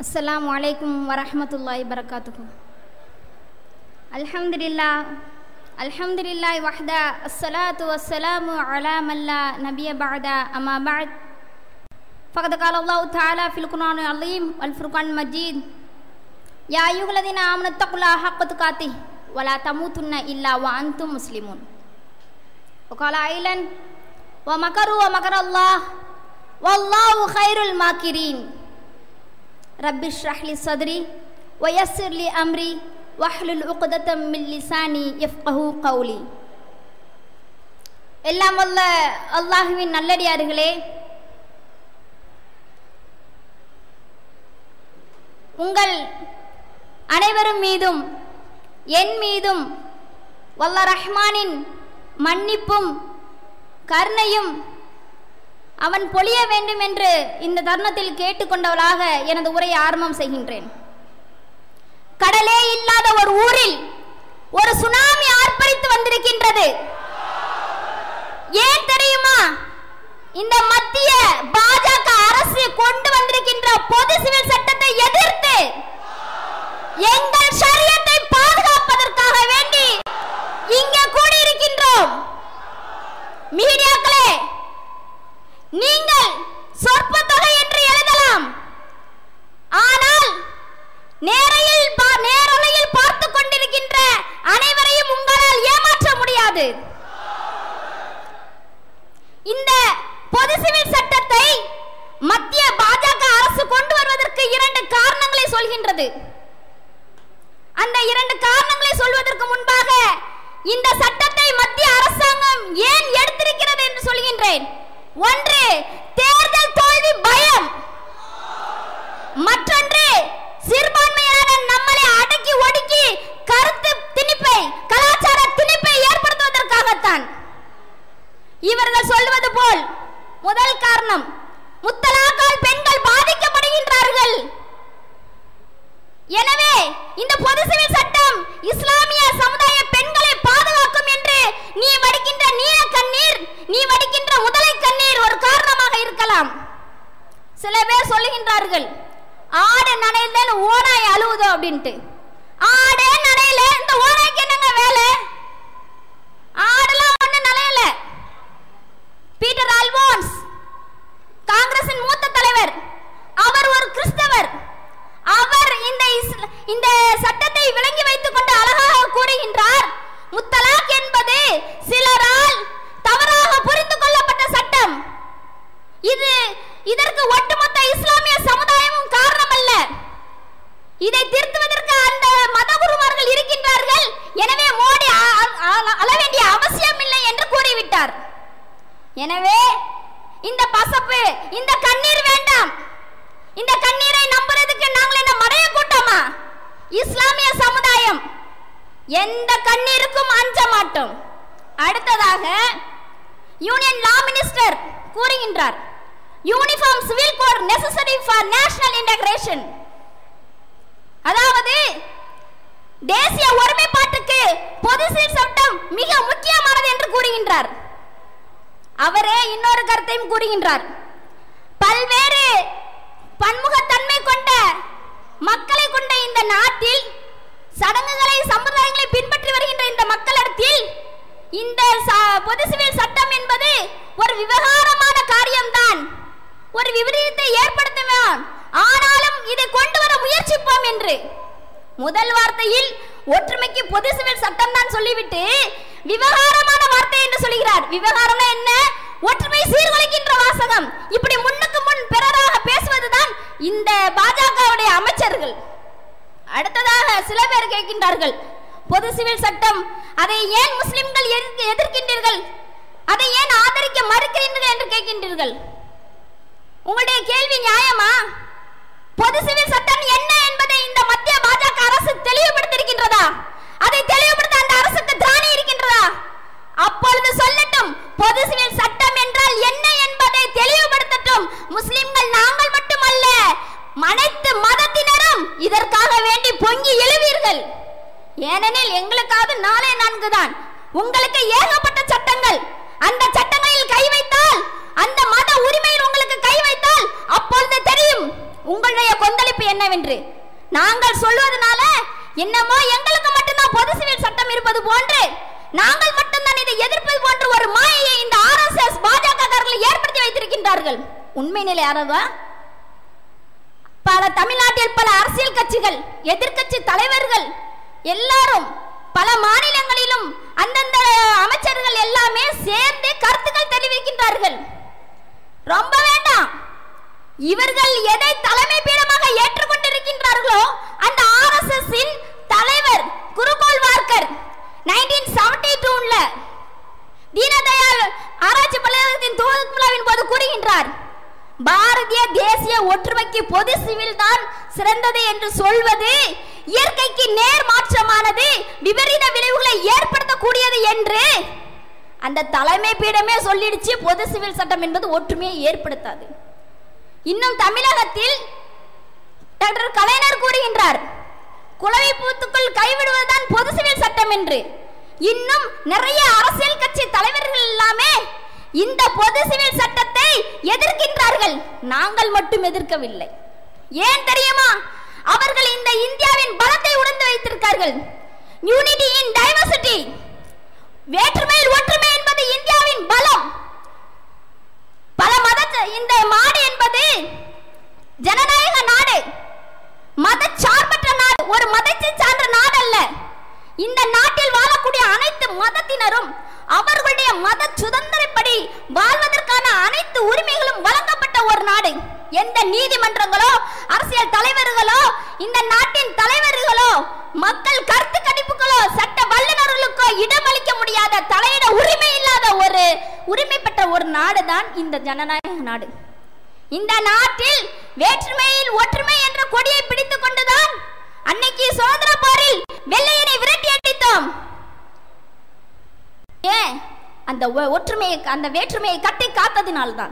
السلام عليكم ورحمة الله وبركاته. الحمد لله الحمد لله وحده الصلاة والسلام على من لا نبي بعد أما بعد. فقد قال الله تعالى في القرآن العظيم والفرقان المجيد يا أيها الذين آمنوا اتقوا الله حق تقاته ولا تموتن إلا وأنتم مسلمون. وقال أيضا ومكروا ومكر الله والله خير الماكرين. ரப்பி ஷ்ரஹ்லி சதுரி ஒயசிர்லி அம்ரி வஹ்லுல் உகுதத்தம் மில்லிசானி எஃப்கஹு கௌலி எல்லாம் வல்ல அல்லாஹுவின் நல்லடியார்களே உங்கள் அனைவரும் மீதும் என் மீதும் வல்ல ரஹ்மானின் மன்னிப்பும் கருணையும் அவன் பொழிய வேண்டும் என்று இந்த தருணத்தில் கேட்டுக்கொண்டவளாக எனது உரையை ஆரம்பம் செய்கின்றேன். கடலே இல்லாத ஒரு ஊரில் ஒரு சுனாமி ஆர்ப்பரித்து வந்திருக்கின்றது. ஏன் தெரியுமா? இந்த மத்திய பாஜக அரசு கொண்டு வந்திருக்கின்ற பொது சிவில் சட்டத்தை எதிர்த்து எங்கள் சரியத்தை பாதுகாப்பதற்காக வேண்டி இங்கே கூடியிருக்கின்றோம். மீடியாக்களே நீங்கள் சொற்ப தொகை என்று எழுதலாம் ஆனால் நேரையில் பா- நேரலையில் பார்த்து கொண்டிருக்கின்ற அனைவரையும் உங்களால் ஏமாற்ற முடியாது இந்த பொது சிவில் சட்டத்தை மத்திய பாஜக அரசு கொண்டு வருவதற்கு இரண்டு காரணங்களை சொல்கின்றது அந்த இரண்டு காரணங்களை சொல்வதற்கு முன்பாக இந்த சட்டத்தை மத்திய அரசாங்கம் ஏன் எடுத்திருக்கிறது என்று சொல்கின்றேன் ஒன்று தேர்தல் தோல்வி பயம் மற்றொன்று சிறுபான்மையான நம்மளை அடக்கி ஒடுக்கி கருத்து திணிப்பை கலாச்சார திணிப்பை ஏற்படுத்துவதற்காகத்தான் இவர்கள் சொல்வது போல் முதல் காரணம் முத்தலாக்கால் பெண்கள் பாதிக்கப்படுகின்றார்கள் எனவே இந்த பொது சிவில் சட்டம் இஸ்லாமிய சமுதாய பெண்களை பாதுகாக்கும் என்று நீ வடிக்கின்ற நீல கண்ணீர் நீ வடிக்கின்ற முதலை கண்ணீர் ஒரு காரணமாக இருக்கலாம் சில பேர் சொல்லுகின்றார்கள் ஆடு நனையில் ஓனாய் அழுவுதோ அப்படின்ட்டு ஆடே நனையில இந்த ஓனாய்க்கு என்னங்க வேலை ஆடெல்லாம் ஒண்ணு நனையல பீட்டர் ஆல்போன்ஸ் காங்கிரசின் மூத்த தலைவர் அவர் ஒரு கிறிஸ்தவர் அவர் இந்த இஸ்ல- இந்த சட்டத்தை விளங்கி வைத்துக் கொண்டு அழகாக கூறுகின்றார் முத்தலாக் என்பது சிலரால் தவறாக புரிந்து கொள்ளப்பட்ட சட்டம் இது இதற்கு ஒட்டுமொத்த இஸ்லாமிய சமுதாயமும் காரணம் அல்ல இதை திருத்துவதற்கு அந்த மதகுருமார்கள் இருக்கின்றார்கள். எனவே மோடி அள அழ வேண்டிய அவசியம் இல்லை என்று கூறிவிட்டார். எனவே இந்த பசப்பு இந்த கண்ணீர் வேண்டாம். இந்த கண்ணீரை நம்புறதுக்கு நாங்கள் என்ன மடைய கூட்டமா? இஸ்லாமிய சமுதாயம் எந்த கண்ணீருக்கும் அஞ்ச மாட்டோம். அடுத்ததாக யூனியன் லா மினிஸ்டர் கூறுகின்றார். Uniform civil code necessary for national integration அதாவது தேசிய ஒருமைப்பாட்டுக்கு பொது சீர் சட்டம் மிக முக்கியமானது என்று கூறுகின்றார். அவரே இன்னொரு கருத்தையும் கூறுகின்றார். பல்வேறு பன்முகத்தன்மை கொண்ட மக்களை கொண்ட இந்த நாட்டில் சடங்குகளை சம்பிரதாயங்களை பின்பற்றி வருகின்ற இந்த மக்களிடத்தில் இந்த ச- பொது சிவில் சட்டம் என்பது ஒரு விவகாரமான காரியம்தான் ஒரு விபரீதத்தை ஏற்படுத்துவோம் ஆனாலும் இதை கொண்டு வர தவறு முதல் வார்த்தையில் ஒற்றுமைக்கு பொது சிவில் சட்டம் தான் சொல்லிவிட்டு விவகாரமான வார்த்தை என்று சொல்கிறார். விவகாரம்னா என்ன? ஒற்றுமை சீர்குலைக்கின்ற வாசகம். இப்படி முன்னுக்கு முன் பிறராக பேசுவதுதான் இந்த பாஜகவுடைய அமைச்சர்கள். அடுத்ததாக சில பேர் கேட்கின்றார்கள் பொது சிவில் சட்டம் அதை ஏன் முஸ்லிம்கள் எதிர்க்க- எதிர்க்கின்றீர்கள்? அதை ஏன் ஆதரிக்க மறுக்கிறீர்கள்? என்று கேட்கின்றீர்கள். உங்களுடைய கேள்வி நியாயமா? பொது சிவில் சட்டம் என்ன என்பதை இந்த மத்திய பாஜக அரசு தெளிவுபடுத்தியிருக்கின்றதா அதை தெளிவுபடுத்த அந்த அரசுக்கு திராணி இருக்கின்றதா அப்பொழுது சொல்லட்டும் பொது சிவில் சட்டம் என்றால் என்ன என்பதை தெளிவுபடுத்தட்டும் முஸ்லிம்கள் நாங்கள் மட்டுமல்ல அனைத்து மதத்தினரும் இதற்காக வேண்டி பொங்கி எழுவீர்கள் ஏனெனில் எங்களுக்காவது நாளே நான்கு தான் உங்களுக்கு ஏகப்பட்ட சட்டங்கள் அந்த சட்டங்களில் கை வைத்தால் அந்த மத உரிமையில் உங்களுக்கு கை வைத்தால் அப்பொழுது தெரியும் உங்களுடைய கொந்தளிப்பு என்ன என்னவென்று நாங்கள் சொல்வதனால என்னமோ எங்களுக்கு மட்டும்தான் பொது சிவில் சட்டம் இருப்பது போன்று நாங்கள் மட்டும்தான் இதை எதிர்ப்பது போன்ற ஒரு மாயையை இந்த ஆர்எஸ்எஸ் பாஜக ஏற்படுத்தி வைத்திருக்கின்றார்கள் உண்மை நிலை யாரதா பல தமிழ்நாட்டில் பல அரசியல் கட்சிகள் எதிர்க்கட்சி தலைவர்கள் எல்லாரும் பல மாநிலங்களிலும் அந்தந்த அமைச்சர்கள் எல்லாமே சேர்ந்து கருத்துக்கள் தெரிவிக்கின்றார்கள். ரொம்ப வேண்டாம். இவர்கள் எதை தலைமை பீடமாக ஏற்றுக்கொண்டிருக்கின்றார்களோ அந்த ஆர்எஸ்எஸ் இன் தலைவர் குருகோல் வார்க்கர் 1972 உள்ள தீனதயாள் ஆராய்ச்சி பல்கலைக்கழகத்தின் துவக்க விழாவின் போது கூறுகின்றார் பாரதிய தேசிய ஒற்றுமைக்கு பொது சிவில் தான் சிறந்தது என்று சொல்வது இயற்கைக்கு நேர் மாற்றமானது விபரீத விளைவுகளை ஏற்படுத்தக்கூடியது என்று அந்த தலைமை பீடமே சொல்லிடுச்சு. பொது சிவில் சட்டம் என்பது ஒற்றுமையை ஏற்படுத்தாது. இன்னும் தமிழகத்தில் டாக்டர் கலைஞர் கூறுகின்றார் குளவி பூத்துக்குள் கைவிடுவதுதான் பொது சிவில் சட்டம் என்று. இன்னும் நிறைய அரசியல் கட்சி தலைவர்கள் எல்லாமே இந்த பொது சிவில் சட்டத்தை எதிர்க்கின்றார்கள். நாங்கள் மட்டும் எதிர்க்கவில்லை. ஏன் தெரியுமா? அவர்கள் இந்த இந்தியாவின் பலத்தை உணர்ந்து வைத்திருக்கார்கள். யூனிட்டி இன் டைவர்சிட்டி வேற்றுமையில் ஒற்றுமை என்பது இந்தியாவின் பலம். பல மத இந்த நாடு என்பது ஜனநாயக நாடு. மத சார்பற்ற நாடு. ஒரு மதத்தை சார்ந்த நாடு அல்ல இந்த நாட்டில் வாழக்கூடிய அனைத்து மதத்தினரும் அவர்களுடைய மத சுதந்திரப்படி வாழ்வதற்கான அனைத்து உரிமைகளும் வழங்கப்பட்ட ஒரு நாடு. எந்த நீதிமன்றங்களோ அரசியல் தலைவர்களோ இந்த நாட்டின் தலைவர்களோ மக்கள் கருத்து கணிப்புகளோ சட்ட வல்லுநர்களுக்கோ இடமளிக்க முடியாத தலையிட உரிமை இல்லாத ஒரு உரிமை பெற்ற ஒரு நாடு தான் இந்த ஜனநாயக நாடு. இந்த நாட்டில் வேற்றுமையில் ஒற்றுமை என்ற கொடியை பிடித்துக் கொண்டுதான் அன்னைக்கு சுதந்திர போரில் வெள்ளையனை விரட்டி அடித்தோம். ஏன்? அந்த ஒ- ஒற்றுமையை அந்த வேற்றுமையை கட்டி காத்ததினால்தான்.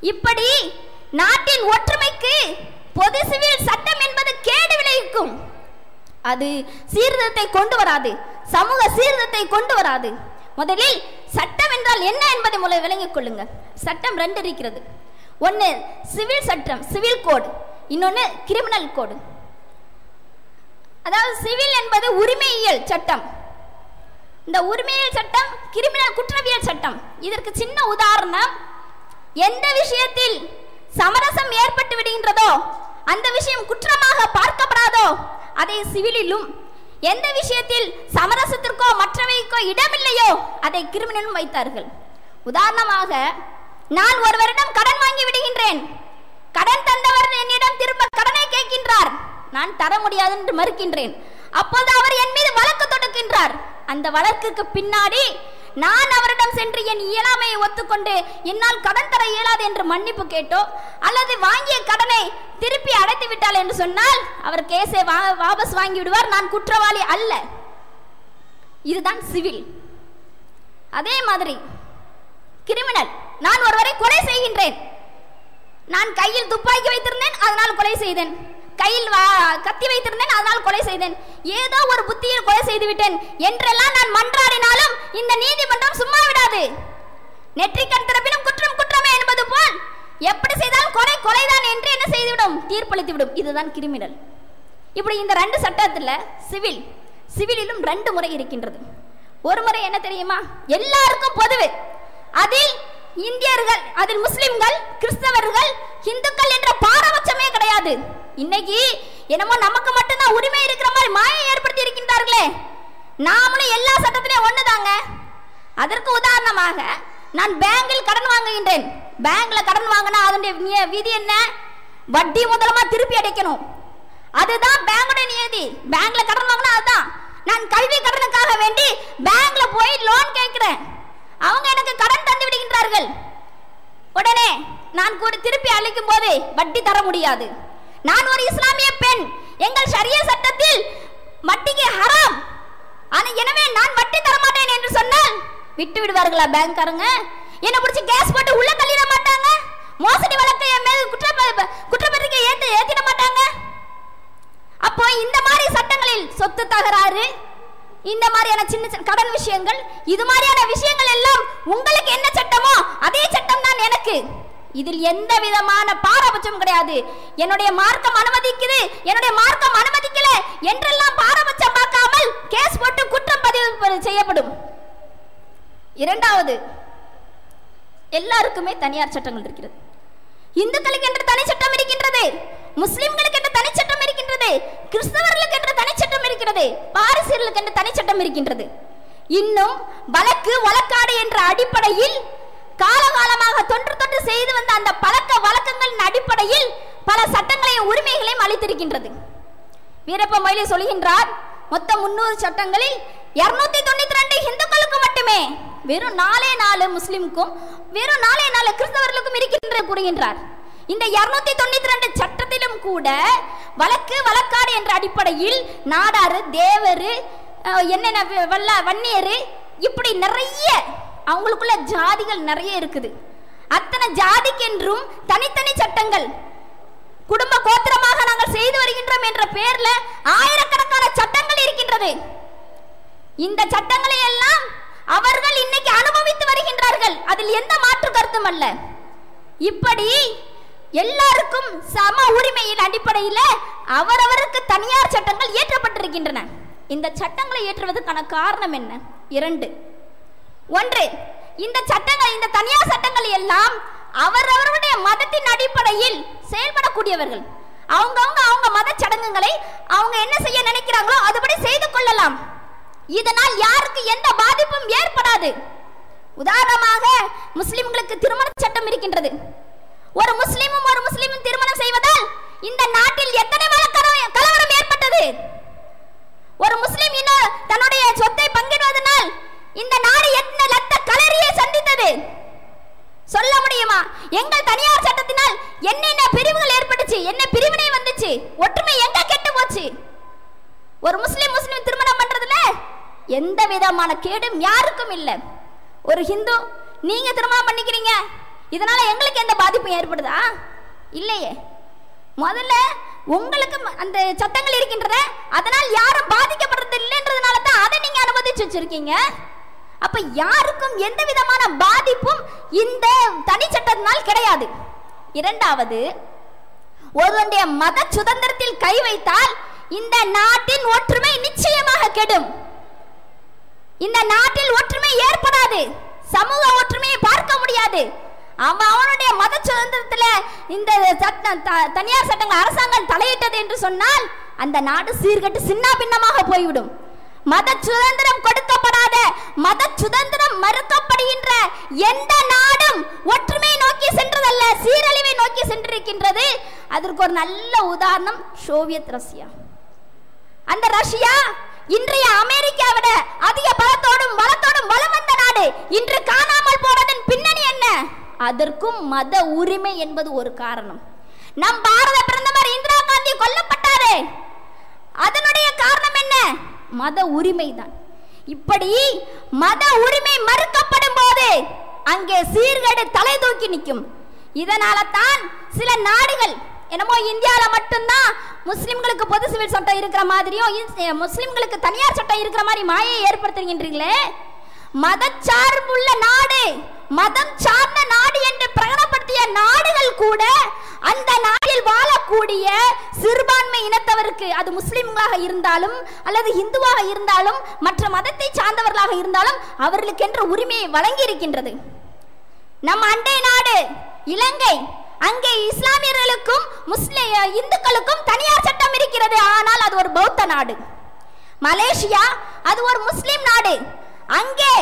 இப்படி நாட்டின் ஒற்றுமைக்கு பொது சிவில் சட்டம் என்பது கேடு விளைவிக்கும். அது சீர்திருத்தத்தை கொண்டு வராது. சமூக சீர்திருத்தத்தை கொண்டு வராது. முதலில் சட்டம் என்றால் என்ன என்பதை முதலில் விளங்கிக் கொள்ளுங்க சட்டம் ரெண்டு இருக்கிறது. ஒன்று சிவில் சட்டம் சிவில் கோடு. இன்னொன்று கிரிமினல் கோடு. அதாவது சிவில் என்பது உரிமையியல் சட்டம். இந்த உரிமையியல் சட்டம் கிரிமினல் குற்றவியல் சட்டம். இதற்கு சின்ன உதாரணம் எந்த விஷயத்தில் சமரசம் ஏற்பட்டு விடுகின்றதோ அந்த விஷயம் குற்றமாக பார்க்கப்படாதோ அதை சிவிலிலும் எந்த விஷயத்தில் சமரசத்திற்கோ மற்றவைக்கோ இடமில்லையோ அதை கிரிமினலும் வைத்தார்கள். உதாரணமாக நான் ஒருவரிடம் கடன் வாங்கி விடுகின்றேன். கடன் தந்தவர் என்னிடம் திரும்ப கடனை கேட்கின்றார். நான் தர முடியாது என்று மறுக்கின்றேன். அப்போது அவர் என் மீது வழக்கு தொடுக்கின்றார். அந்த வழக்குக்கு பின்னாடி நான் அவரிடம் சென்று என் இயலாமையை ஒத்துக்கொண்டு என்னால் கடன் தர இயலாது என்று மன்னிப்பு கேட்டோ அல்லது வாங்கிய கடனை திருப்பி அடைத்து விட்டால் என்று சொன்னால் அவர் கேஸை வா- வாபஸ் வாங்கி விடுவார். நான் குற்றவாளி அல்ல. இதுதான் சிவில். அதே மாதிரி கிரிமினல். நான் ஒருவரை கொலை செய்கின்றேன். நான் கையில் துப்பாக்கி வைத்திருந்தேன் அதனால் கொலை செய்தேன். கையில் வா- கத்தி வைத்திருந்தேன் அதனால் கொலை செய்தேன். ஏதோ ஒரு புத்தியில் கொலை செய்து விட்டேன். என்றெல்லாம் நான் மன்றாடினாலும் இந்த நீதிமன்றம் சும்மா விடாது. நெற்றிக்கண் திறப்பினும் குற்றம் குற்றமே என்பது போல். எப்படி செய்தாலும் கொலை கொலைதான் என்று என்ன செய்துவிடும்? தீர்ப்பளித்துவிடும். இதுதான் கிரிமினல். இப்படி இந்த ரெண்டு சட்டத்தில் சிவில் சிவிலிலும் ரெண்டு முறை இருக்கின்றது. ஒரு முறை என்ன தெரியுமா? எல்லாருக்கும் பொதுவு. அதில் இந்தியர்கள் அதில் முஸ்லிம்கள் கிறிஸ்தவர்கள் இந்துக்கள் என்ற பாரபட்சமே கிடையாது. இன்னைக்கு என்னமோ நமக்கு மட்டும்தான் உரிமை இருக்கிற மாதிரி மாயை ஏற்படுத்தி இருக்கின்றார்களே. நாமளும் எல்லா சட்டத்திலையும் ஒண்ணுதாங்க. அதற்கு உதாரணமாக நான் பேங்கில் கடன் வாங்குகின்றேன். பேங்க்ல கடன் வாங்கினா அதனுடைய விதி என்ன? வட்டி முதலமா திருப்பி அடைக்கணும். அதுதான் பேங்குடைய நியதி. பேங்க்ல கடன் வாங்கினா அதுதான். நான் கல்வி கடனுக்காக வேண்டி பேங்க்ல போய் லோன் கேட்கிறேன். அவங்க எனக்கு கடன் தந்து விடுகின்றார்கள். உடனே நான் கூட திருப்பி அளிக்கும் போது வட்டி தர முடியாது. நான் ஒரு இஸ்லாமிய பெண். எங்கள் ஷரிய சட்டத்தில் வட்டிக்கு ஹராம். ஆனால் எனவே நான் வட்டி தர மாட்டேன் என்று சொன்னால் விட்டு விடுவார்களா பேங்க்காரங்க? என்ன பிடிச்சி கேஸ் போட்டு உள்ள தள்ளிட மாட்டாங்க? மோசடி வழக்கை என் மேல் குற்ற குற்றப்பத்திரிக்கை ஏத்து ஏத்திட மாட்டாங்க? அப்போ இந்த மாதிரி சட்டங்களில் சொத்து தகராறு இந்த மாதிரியான சின்ன சின்ன கடன் விஷயங்கள் இது மாதிரியான விஷயங்கள் எல்லாம் உங்களுக்கு என்ன சட்டமோ அதே சட்டம் தான் எனக்கு. இதில் எந்த விதமான பாரபட்சம் கிடையாது. என்னுடைய மார்க்கம் அனுமதிக்குது. என்னுடைய மார்க்கம் அனுமதிக்கல என்றெல்லாம் பாரபட்சம் பார்க்காமல் கேஸ் போட்டு குற்றம் பதிவு செய்யப்படும். இரண்டாவது எல்லாருக்குமே தனியார் சட்டங்கள் இருக்கிறது. இந்துக்களுக்கு என்று தனி சட்டம் இருக்கின்றது. முஸ்லிம்களுக்கு என்று தனி சட்டம் இருக்கின்றது. கிறிஸ்தவர்களுக்கு என்று தனி சட்டம் இருக்கிறது. பாரிசியர்களுக்கு என்று தனி சட்டம் இருக்கின்றது. இன்னும் வழக்கு வழக்காடு என்ற அடிப்படையில் காலகாலமாக தொன்று தொன்று செய்து வந்த அந்த பழக்க வழக்கங்களின் அடிப்படையில் பல சட்டங்களையும் உரிமைகளையும் அளித்திருக்கின்றது. வீரப்ப மொய்லி சொல்கின்றார் மொத்தம் முன்னூறு சட்டங்களில் இருநூத்தி தொண்ணூத்தி ரெண்டு இந்துக்களுக்கு மட்டுமே வெறும் நாலே நாலு முஸ்லிம்க்கும் வெறும் நாலே நாலு கிறிஸ்தவர்களுக்கும் இருக்கின்ற கூறுகின்றார். இந்த இருநூத்தி தொண்ணூத்தி ரெண்டு சட்டத்திலும் கூட வழக்கு வழக்காடு என்ற அடிப்படையில் நாடாறு தேவரு என்னென்ன வல்ல வன்னியரு இப்படி நிறைய அவங்களுக்குள்ள ஜாதிகள் நிறைய இருக்குது. அத்தனை ஜாதிக்கென்றும் தனித்தனி சட்டங்கள். குடும்ப கோத்திரமாக நாங்கள் செய்து வருகின்றோம் என்ற பெயர்ல ஆயிரக்கணக்கான சட்டங்கள் இருக்கின்றது. இந்த சட்டங்களை எல்லாம் அவர்கள் இன்னைக்கு அனுபவித்து வருகின்றார்கள். அதில் எந்த மாற்று கருத்தும் அல்ல. இப்படி எல்லாருக்கும் சம உரிமையின் அடிப்படையில் அவரவருக்கு தனியார் சட்டங்கள் இயற்றப்பட்டிருக்கின்றன. இந்த சட்டங்களை இயற்றுவதற்கான காரணம் என்ன? இரண்டு ஒன்று இந்த சட்டங்கள் இந்த தனியார் சட்டங்கள் எல்லாம் அவரவருடைய மதத்தின் அடிப்படையில் செயல்படக்கூடியவர்கள். அவங்கவுங்க அவங்க மத சடங்குகளை அவங்க என்ன செய்ய நினைக்கிறாங்களோ அதுபடி செய்து கொள்ளலாம். இதனால் யாருக்கு எந்த பாதிப்பும் ஏற்படாது. உதாரணமாக முஸ்லிம்களுக்கு திருமண சட்டம் இருக்கின்றது. ஒரு முஸ்லிமும் ஒரு முஸ்லிமும் திருமணம் செய்வதால் இந்த நாட்டில் எத்தனை வழக்கரம் கலவரம் ஏற்பட்டது? ஒரு முஸ்லிம் இன்னொரு தன்னுடைய சொத்தை பங்கிடுவதனால் இந்த நாடு எத்தனை லத்த கலரியை சந்தித்தது? சொல்ல முடியுமா? எங்கள் தனியார் சட்டத்தினால் என்னென்ன பிரிவுகள் ஏற்பட்டுச்சு? என்ன பிரிவினை வந்துச்சு? ஒற்றுமை எங்க கெட்டு போச்சு? ஒரு முஸ்லிம் முஸ்லிம் திருமணம் பண்றதுல எந்த விதமான கேடும் யாருக்கும் இல்லை. ஒரு ஹிந்து நீங்க திருமணம் பண்ணிக்கிறீங்க. இதனால எங்களுக்கு எந்த பாதிப்பும் ஏற்படுதா? இல்லையே. முதல்ல உங்களுக்கு அந்த சட்டங்கள் இருக்கின்றன அதனால் யாரும் பாதிக்கப்படுறது இல்லைன்றதுனால தான் அதை நீங்க அனுமதிச்சு வச்சிருக்கீங்க. அப்ப யாருக்கும் எந்த விதமான பாதிப்பும் இந்த தனி சட்டத்தினால் கிடையாது. இரண்டாவது ஒருவனுடைய மத சுதந்திரத்தில் கை வைத்தால் இந்த நாட்டின் ஒற்றுமை நிச்சயமாக கெடும். இந்த நாட்டில் ஒற்றுமை ஏற்படாது. சமூக ஒற்றுமையை பார்க்க முடியாது. அவன் அவனுடைய மத சுதந்திரத்துல இந்த சட்டம் த- தனியார் சட்டங்கள் அரசாங்கம் தலையிட்டது என்று சொன்னால் அந்த நாடு சீர்கட்டு சின்ன பின்னமாக போய்விடும். மத சுதந்திரம் கொடுக்கப்படாத மத சுதந்திரம் மறுக்கப்படுகின்ற எந்த நாடும் ஒற்றுமை நோக்கி சென்றதல்ல சீரழிவை நோக்கி சென்றிருக்கின்றது. அதற்கு ஒரு நல்ல உதாரணம் சோவியத் ரஷ்யா. அந்த ரஷ்யா இன்றைய அமெரிக்காவிட அதிக பலத்தோடும் வளத்தோடும் வளம் வந்த நாடு. இன்று காணாமல் போனதன் பின்னணி என்ன? அதற்கும் மத உரிமை என்பது ஒரு காரணம். நம் பாரத பிரதமர் இந்திரா காந்தி கொல்லப்பட்டாரே. அதனுடைய காரணம் என்ன? மத உரிமை தான் இப்படி மத உரிமை மறுக்கப்படும் போது அங்கே சீர்கேடு தலை தூக்கி நிற்கும். இதனால தான் சில நாடுகள் என்னமோ இந்தியாவில் மட்டும்தான் முஸ்லிம்களுக்கு பொது சிவில் சட்டம் இருக்கிற மாதிரியும் முஸ்லிம்களுக்கு தனியார் சட்டம் இருக்கிற மாதிரி மாயை ஏற்படுத்துகின்றீங்களே மதச்சார்புள்ள நாடு மதம் சார்ந்த நாடு என்று பிரகடனப்படுத்திய நாடுகள் கூட அந்த நாட்டில் வாழக்கூடிய சிறுபான்மை இனத்தவருக்கு அது முஸ்லிம்களாக இருந்தாலும் அல்லது இந்துவாக இருந்தாலும் மற்ற மதத்தை சார்ந்தவர்களாக இருந்தாலும் அவர்களுக்கென்ற உரிமையை வழங்கி இருக்கின்றது நம் அண்டை நாடு இலங்கை அங்கே இஸ்லாமியர்களுக்கும் முஸ்லிம் இந்துக்களுக்கும் தனியார் சட்டம் இருக்கிறது. ஆனால் அது ஒரு பௌத்த நாடு. மலேசியா அது ஒரு முஸ்லிம் நாடு. அங்கே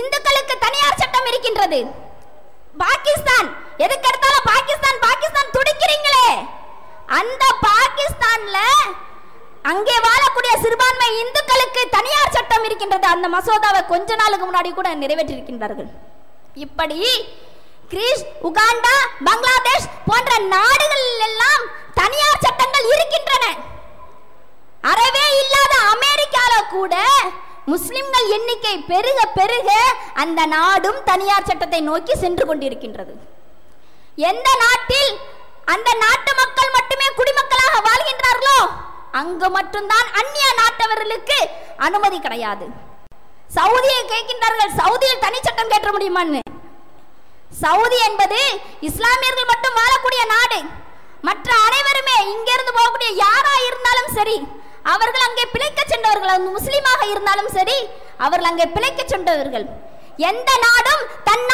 இந்துக்களுக்கு தனியார் சட்டம் இருக்கின்றது. பாகிஸ்தான் எதுக்கு எடுத்தாலும் பாகிஸ்தான் பாகிஸ்தான் துடிக்கிறீங்களே. அந்த பாகிஸ்தான்ல அங்கே வாழக்கூடிய சிறுபான்மை இந்துக்களுக்கு தனியார் சட்டம் இருக்கின்றது. அந்த மசோதாவை கொஞ்ச நாளுக்கு முன்னாடி கூட நிறைவேற்றியிருக்கின்றார்கள். இப்படி கிரீஸ் உகாண்டா பங்களாதேஷ் போன்ற நாடுகளில் எல்லாம் தனியார் சட்டங்கள் இருக்கின்றன. அறவே இல்லாத அமெரிக்கால கூட முஸ்லிம்கள் எண்ணிக்கை பெருக பெருக அந்த நாடும் தனியார் சட்டத்தை நோக்கி சென்று கொண்டிருக்கின்றது. எந்த நாட்டில் அந்த நாட்டு மக்கள் மட்டுமே குடிமக்களாக வாழ்கின்றார்களோ அங்கு மட்டும்தான் அந்நிய நாட்டவர்களுக்கு அனுமதி கிடையாது. சவுதியை கேட்கின்றார்கள் சவுதியில் தனி சட்டம் கேட்ட முடியுமான்னு. சவுதி என்பது இஸ்லாமியர்கள் மட்டும் வாழக்கூடிய நாடு. மற்ற அனைவருமே இங்கிருந்து போகக்கூடிய யாரா இருந்தாலும் சரி அவர்கள் அங்கே பிழைக்க சென்றவர்கள் முஸ்லீமாக இருந்தாலும் சரி அவர்கள் அங்கே பிழைக்க சென்றவர்கள். எந்த நாடும் தன்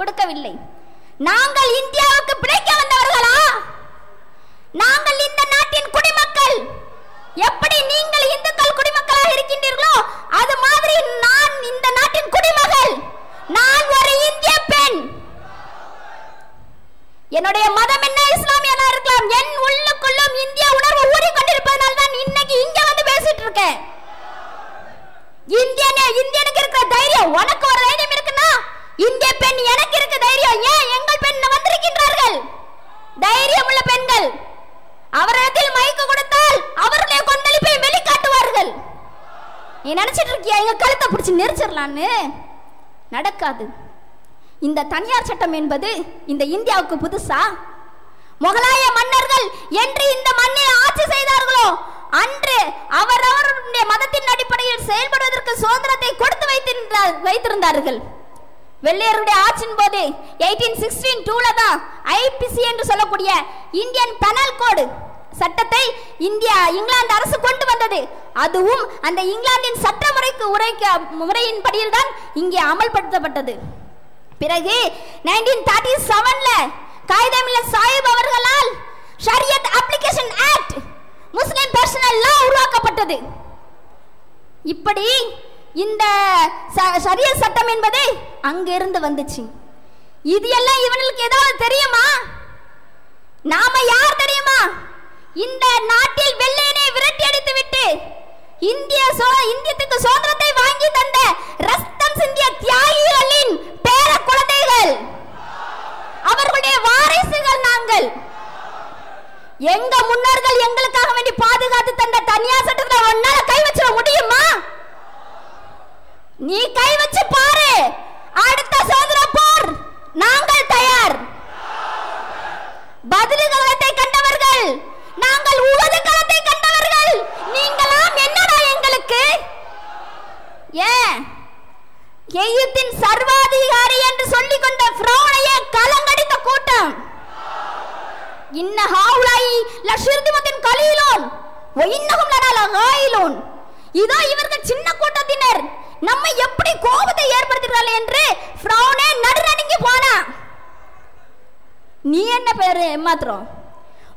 கொடுக்கவில்லை. நாங்கள் இந்தியாவுக்கு பிழைக்க வந்தவர்களா? நாங்கள் இந்த நாட்டின் குடிமக்கள். எப்படி நீங்கள் இந்துக்கள் குடிமக்களாக இருக்கின்றீர்களோ அது மாதிரி நான் இந்த நாட்டின் குடிமகள். நான் ஒரு இந்திய பெண். என்னுடைய மதம் என்ன? இஸ்லாமியனா இருக்கலாம். என் உள்ளுக்குள்ளும் இந்திய உணர்வு ஊறிக்கொண்டிருப்பதனால தான் இன்னைக்கு இங்க வந்து பேசிட்டு இருக்கேன். இந்தியனே இந்தியனுக்கு இருக்கிற தைரியம் உனக்கு ஒரு தைரியம் இருக்குன்னா இங்கே பெண் எனக்கு இருக்க தைரியம் ஏன் எங்கள் பெண் வந்திருக்கின்றார்கள்? தைரியம் உள்ள பெண்கள் அவரிடத்தில் மயக்க கொடுத்தால் அவருடைய கொந்தளிப்பை வெளிக்காட்டுவார்கள். நீ நினைச்சிட்டு இருக்கியா? எங்க கழுத்தை பிடிச்சி நெரிச்சிடலான்னு? நடக்காது. இந்த தனியார் சட்டம் என்பது இந்த இந்தியாவுக்கு புதுசா? முகலாய மன்னர்கள் என்று இந்த மண்ணில் ஆட்சி செய்தார்களோ? அன்று அவரவருடைய மதத்தின் அடிப்படையில் செயல்படுவதற்கு சுதந்திரத்தை கொடுத்து வைத்திருந்தார் வைத்திருந்தார்கள். வெள்ளையருடைய ஆட்சியின் போது எயிட்டீன் சிக்ஸ்டீன் டூல தான் ஐபிசி என்று சொல்லக்கூடிய இந்தியன் பெனல் கோடு சட்டத்தை இந்தியா இங்கிலாந்து அரசு கொண்டு வந்தது. அதுவும் அந்த இங்கிலாந்தின் சட்ட முறைக்கு உரைக்க முறையின் படியில் தான் இங்கே அமல்படுத்தப்பட்டது. பிறகு நைன்டீன் தேர்ட்டி செவன்ல காயிதமில்ல சாஹிப் அவர்களால் Shariat application act Muslim personal law உருவாக்கப்பட்டது. இப்படி இந்த ச- சட்டம் என்பதே அங்கிருந்து வந்துச்சு. இது எல்லாம் இவனுக்கு ஏதாவது தெரியுமா? நாம யார் தெரியுமா? இந்த நாட்டில் வெள்ளையனை விரட்டி அடித்து விட்டு இந்திய சோ- இந்தியத்துக்கு சுதந்திரத்தை வாங்கி தந்த ரத்தம் சிந்திய தியாகிகளின் பேர குழந்தைகள். அவர்களுடைய வாரிசுகள் நாங்கள். எங்க முன்னோர்கள் எங்களுக்காக வேண்டி பாதுகாத்து தந்த தனியார் சட்டத்தை ஒன்னால கை வச்சிட முடியுமா? நீ கை வச்சு பாரு. அடுத்த சுதந்திர போர். நாங்கள் தயார். பதிலுகளத்தை கண்டவர்கள் நாங்கள் உவது களத்தை கண்டவர்கள் நீங்களாம் என்னடா எங்களுக்கு? ஏன் எய்யத்தின் சர்வாதிகாரி என்று சொல்லிக் கொண்ட ஃப்ரௌனையே கலங்கடித்த கூட்டம். இன்ன ஹாவுலாயி லஷிர்திமத்தின் கலியிலோன் ஒயின்னகும் லனால ஹாயிலோன் இதோ இவர்கள் சின்ன கூட்டத்தினர். நம்ம எப்படி கோபத்தை ஏற்படுத்துகிறார்கள் என்று ஃப்ரௌனே நடுநடுங்கி போனா. நீ என்ன பேரு? ஏமாத்திரம்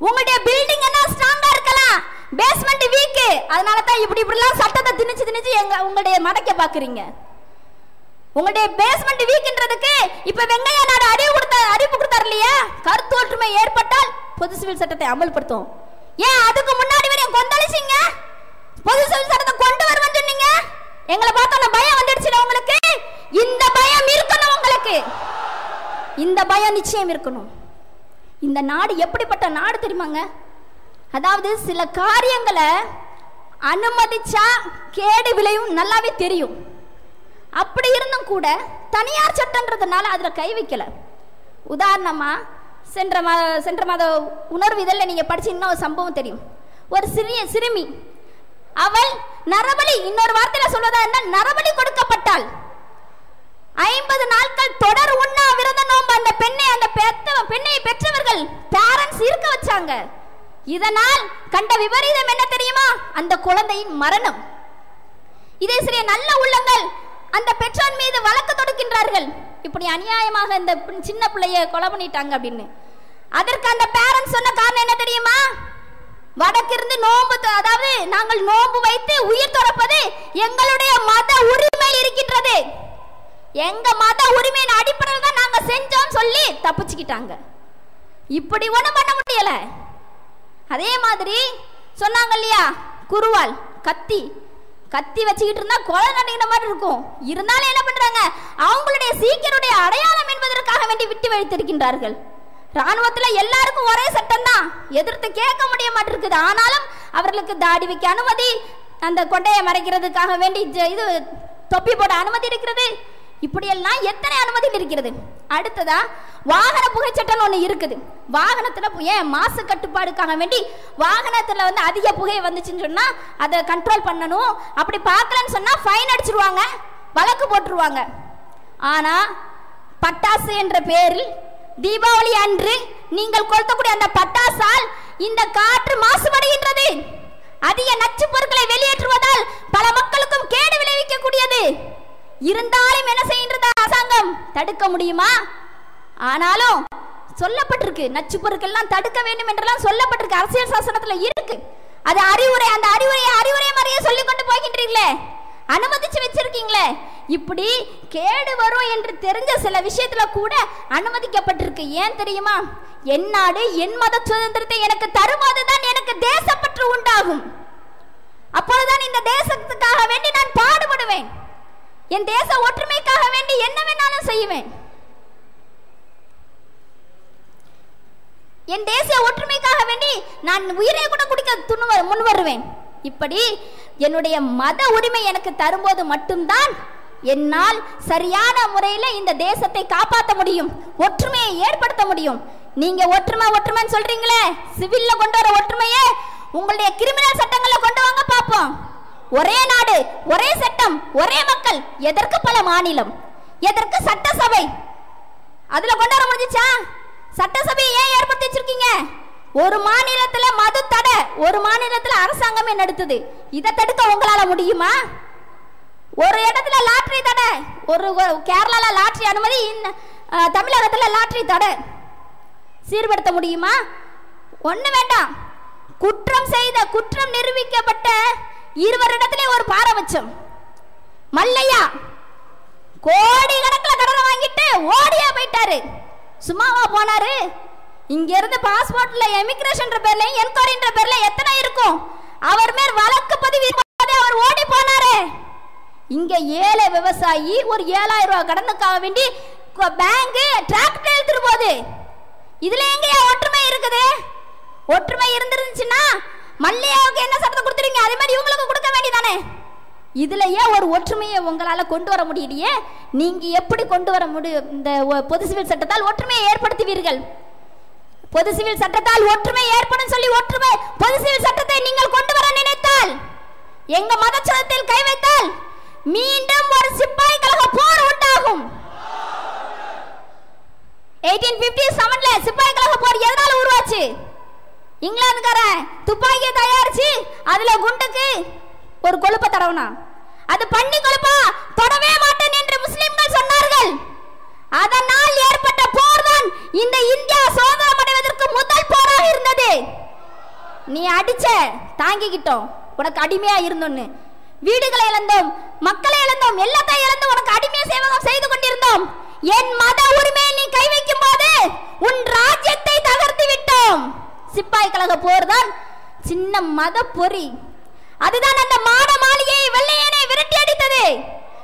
உங்களுடைய பில்டிங் என்ன? ஸ்ட்ராங்கா இருக்கலாம் பேஸ்மெண்ட் வீக் அதனால தான் இப்படி இப்படிலாம் சட்டத்தை திணிச்சு திணிச்சு எங்க உங்களுடைய மடக்க பாக்குறீங்க உங்களுடைய பேஸ்மெண்ட் வீக்ன்றதுக்கு இப்ப வெங்கையா நாடு அறிவு கொடுத்த அறிவு கொடுத்தாரு இல்லையா? கருத்து ஒற்றுமை ஏற்பட்டால் பொது சிவில் சட்டத்தை அமல்படுத்தும் ஏன் அதுக்கு முன்னாடி வரையும் கொந்தளிச்சிங்க? பொது சிவில் சட்டத்தை கொண்டு வருவேன்னு சொன்னீங்க? எங்களை பார்த்தோன்ன பயம் வந்துடுச்சுல உங்களுக்கு. இந்த பயம் இருக்கணும் உங்களுக்கு. இந்த பயம் நிச்சயம் இருக்கணும். இந்த நாடு எப்படிப்பட்ட நாடு தெரியுமாங்க? அதாவது சில காரியங்களை அனுமதிச்சா கேடு விளையும் நல்லாவே தெரியும். அப்படி இருந்தும் கூட தனியார் சட்டன்றதுனால அதில் கை வைக்கல. உதாரணமாக சென்ற மா சென்ற மாத உணர்வு இதழில் நீங்கள் படிச்சீங்கன்னா ஒரு சம்பவம் தெரியும். ஒரு சிறிய சிறுமி அவள் நரபலி இன்னொரு வார்த்தையில சொல்வதா என்ன நரபலி கொடுக்கப்பட்டாள். ஐம்பது நாட்கள் தொடர் உண்ணாவிரத நோம்பு அந்த பெண்ணை அந்த பெத்த பெண்ணை பெற்றவர்கள் பேரண்ட்ஸ் இருக்க வச்சாங்க. இதனால் கண்ட விபரீதம் என்ன தெரியுமா? அந்த குழந்தையின் மரணம். இதே சிறிய நல்ல உள்ளங்கள் அந்த பெற்றோர் மீது வழக்கு தொடுக்கின்றார்கள். இப்படி அநியாயமாக இந்த சின்ன பிள்ளைய கொலை பண்ணிட்டாங்க அப்படின்னு. அதற்கு அந்த பேரண்ட்ஸ் சொன்ன காரணம் என்ன தெரியுமா? வடக்கிருந்து நோன்பு அதாவது நாங்கள் நோன்பு வைத்து உயிர் துறப்பது எங்களுடைய மத உரிமை இருக்கின்றது. எங்க மத உரிமையின் அடிப்படையில் தான் நாங்க செஞ்சோம் சொல்லி தப்பிச்சுக்கிட்டாங்க. இப்படி ஒண்ணும் பண்ண முடியல. அதே மாதிரி சொன்னாங்க இல்லையா குருவால் கத்தி. கத்தி வச்சுக்கிட்டு இருந்தா கொலை நடக்கிற மாதிரி இருக்கும். இருந்தாலும் என்ன பண்றாங்க? அவங்களுடைய சீக்கியருடைய அடையாளம் என்பதற்காக வேண்டி விட்டு வைத்திருக்கின்றார்கள். ராணுவத்துல எல்லாருக்கும் ஒரே சட்டம் தான் எதிர்த்து கேட்க முடிய மாட்டிருக்குது ஆனாலும் அவர்களுக்கு தாடி வைக்க அனுமதி அந்த கொட்டையை மறைக்கிறதுக்காக வேண்டி ஜ- இது தொப்பி போட அனுமதி இருக்கிறது. இப்படியெல்லாம் எத்தனை அனுமதி இருக்கிறது? அடுத்ததா வாகன புகைச்சட்டம் ஒன்று இருக்குது. வாகனத்தில் ஏன் மாசு கட்டுப்பாடுக்காக வேண்டி வாகனத்தில் வந்து அதிக புகை வந்துச்சுன்னு சொன்னால் அதை கண்ட்ரோல் பண்ணணும். அப்படி பார்க்கலன்னு சொன்னால் ஃபைன் அடிச்சிருவாங்க வழக்கு போட்டுருவாங்க. ஆனால் பட்டாசு என்ற பேரில் தீபாவளி அன்று நீங்கள் கொளுத்தக்கூடிய அந்த பட்டாசால் இந்த காற்று மாசுபடுகின்றது. அதிக நச்சு பொருட்களை வெளியேற்றுவதால் பல மக்களுக்கும் கேடு விளைவிக்கக்கூடியது. இருந்தாலும் என்ன செய்கின்றது அரசாங்கம்? தடுக்க முடியுமா? ஆனாலும் சொல்லப்பட்டிருக்கு. நச்சு பொருட்கள்லாம் தடுக்க வேண்டும் என்றெல்லாம் சொல்லப்பட்டிருக்கு. அரசியல் சாசனத்தில் இருக்கு. அது அறிவுரை அந்த அறிவுரையை அறிவுரை மாதிரியே சொல்லி கொண்டு போகின்றீங்களே அனுமதிச்சு வச்சிருக்கீங்களே. இப்படி கேடு வரும் என்று தெரிஞ்ச சில விஷயத்துல கூட அனுமதிக்கப்பட்டிருக்கு. ஏன் தெரியுமா? என் நாடு என் மத சுதந்திரத்தை எனக்கு தரும்போதுதான் எனக்கு தேசப்பற்று உண்டாகும். அப்பொழுதுதான் இந்த தேசத்துக்காக வேண்டி நான் பாடுபடுவேன். என் தேச ஒற்றுமைக்காக வேண்டி என்ன வேணாலும் செய்வேன். என் தேசிய ஒற்றுமைக்காக வேண்டி நான் உயிரை கூட குடிக்க துணு முன் வருவேன் இப்படி என்னுடைய மத உரிமை எனக்கு தரும்போது மட்டும்தான் என்னால் சரியான முறையில் இந்த தேசத்தை காப்பாற்ற முடியும் ஒற்றுமையை ஏற்படுத்த முடியும். நீங்க ஒற்றுமை ஒற்றுமைன்னு சொல்றீங்களே? சிவில்ல கொண்டு வர ஒற்றுமையே உங்களுடைய கிரிமினல் சட்டங்களை கொண்டு வாங்க பார்ப்போம். ஒரே நாடு ஒரே சட்டம் ஒரே மக்கள் எதற்கு பல மாநிலம்? எதற்கு சட்டசபை? அதுல கொண்டு வர முடிஞ்சிச்சா? சட்டசபையை ஏன் ஏற்படுத்தி வச்சிருக்கீங்க? ஒரு மாநிலத்துல மது தடை ஒரு மாநிலத்துல அரசாங்கமே நடத்துது. இதை தடுக்க உங்களால முடியுமா? ஒரு இடத்துல லாட்ரி தடை ஒரு கேரளாவில் கேரளால லாட்ரி அனுமதி இன்ன- தமிழகத்துல லாட்ரி தடை. சீர்படுத்த முடியுமா? ஒண்ணு வேண்டாம். குற்றம் செய்த குற்றம் நிரூபிக்கப்பட்ட இருவரிடத்திலே ஒரு பாரபட்சம் மல்லையா கோடி கணக்கில் கடனை வாங்கிட்டு ஓடியா போயிட்டாரு. சும்மாவா போனாரு? இங்க இருந்து பாஸ்போர்ட்ல எமிக்ரேஷன் பேர்ல என்கொயரின்ற பேர்ல எத்தனை இருக்கும்? அவர் மேல் வழக்கு பதிவு அவர் ஓடி போனாரு. இங்க ஏழை விவசாயி ஒரு ஏழாயிரம் ரூபாய் கடனுக்காக வேண்டி பேங்க் டிராக்டர் எழுத்துட்டு போகுது. இதுல எங்க ஒற்றுமை இருக்குது? ஒற்றுமை இருந்துருந்துச்சுன்னா மல்லியாவுக்கு என்ன சட்டத்தை கொடுத்துருங்க அதே மாதிரி இவங்களுக்கு கொடுக்க வேண்டியதானே. இதுலயே ஒரு ஒற்றுமையை உங்களால கொண்டு வர முடியலையே? நீங்க எப்படி கொண்டு வர முடியும் இந்த பொது சிவில் சட்டத்தால் ஒற்றுமையை ஏற்படுத்துவீர்கள்? பொது சிவில் சட்டத்தால் ஒற்றுமை ஏற்படும் சொல்லி ஒற்றுமை பொது சிவில் சட்டத்தை நீங்கள் கொண்டு வர நினைத்தால் எங்க மதச்சதத்தில் கை வைத்தால் மீண்டும் ஒரு சிப்பாய் கழக போர் உண்டாகும். 1857 ல சிப்பாய் கழக போர் எதனால உருவாச்சு? இங்கிலாந்துக்காரன் துப்பாக்கியை தயாரிச்சு அதுல குண்டுக்கு ஒரு கொழுப்ப தடவுனா. அது பண்ணி கொழுப்பா? தொடவே மாட்டேன் என்று முஸ்லிம்கள் சொன்னார்கள். அதனால் ஏற்பட்ட போர் தான் இந்த இந்திய சுதந்திரம் அடைவதற்கு முதல் போராக இருந்தது நீ அடிச்ச தாங்கிக்கிட்டோம். உனக்கு அடிமையா இருந்தோன்னு. வீடுகளை இழந்தோம் மக்களை இழந்தோம் எல்லாத்தையும் இழந்து உனக்கு அடிமை சேவகம் செய்து கொண்டிருந்தோம். என் மத உரிமையை நீ கை வைக்கும் போது உன் ராஜ்யத்தை தகர்த்து விட்டோம். சிப்பாய் கழக போர்தான் சின்ன மத பொறி. அதுதான் அந்த மாட மாளிகையை வெள்ளையனை விரட்டி அடித்தது.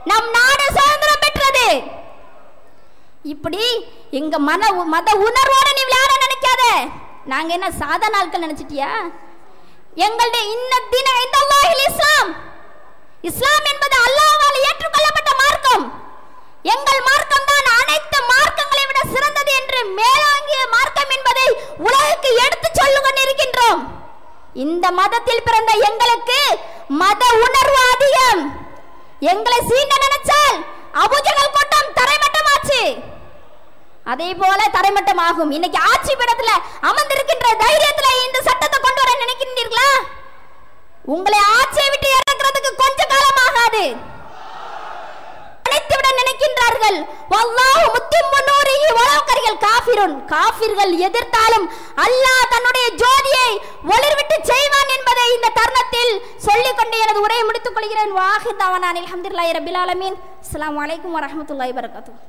நம் நாடு சுதந்திரம் பெற்றது. இப்படி எங்க மன மத உணர்வோட நீ விளையாட நினைக்காத. நாங்க என்ன சாதா நாட்கள் நினைச்சிட்டியா? எங்களுடைய இன்ன தின இந்த இஸ்லாம். இஸ்லாம் என்பது அல்லாஹ்வால் ஏற்றுக்கொள்ளப்பட்ட மார்க்கம். எங்கள் மார்க்கம் தான் அனைத்து மார்க்கங்களை விட சிறந்தது என்று மேலோங்கிய மார்க்கம் என்பதை உலகுக்கு எடுத்துச் சொல்லு கொண்டிருக்கின்றோம் இந்த மதத்தில் பிறந்த எங்களுக்கு மத உணர்வு அதிகம். எங்களை சீண்ட நினைச்சால் அபுஜகல் கூட்டம் தரைமட்டமாச்சு. அதே போல தரைமட்டமாகும் இன்னைக்கு ஆட்சி பீடத்துல அமர்ந்திருக்கின்ற தைரியத்துல இந்த சட்டத்தை கொண்டு வர நினைக்கின்றீர்களா உங்களை ஆட்சியை விட்டு இறக்குறதுக்கு கொஞ்ச காலம் ஆகாது அணைத்து நினைக்கின்றார்கள். வல்லாஹு முத்திம்மு நூரிஹி வலவ் காஃபிருன். காஃபிர்கள் எதிர்த்தாலும் அல்லாஹ் தன்னுடைய ஜோதியை ஒளிர்விட்டு செய்வான் என்பதை இந்த தருணத்தில் சொல்லிக் கொண்டு எனது உரையை முடித்துக் கொள்கிறேன். வாஹித் அவனான் அல்ஹம்துலில்லாஹி ரபில் ஆலமீன். அஸ்லாம் வலைக்கம் வரமத்துல்லாய் வபரகாத்துஹு.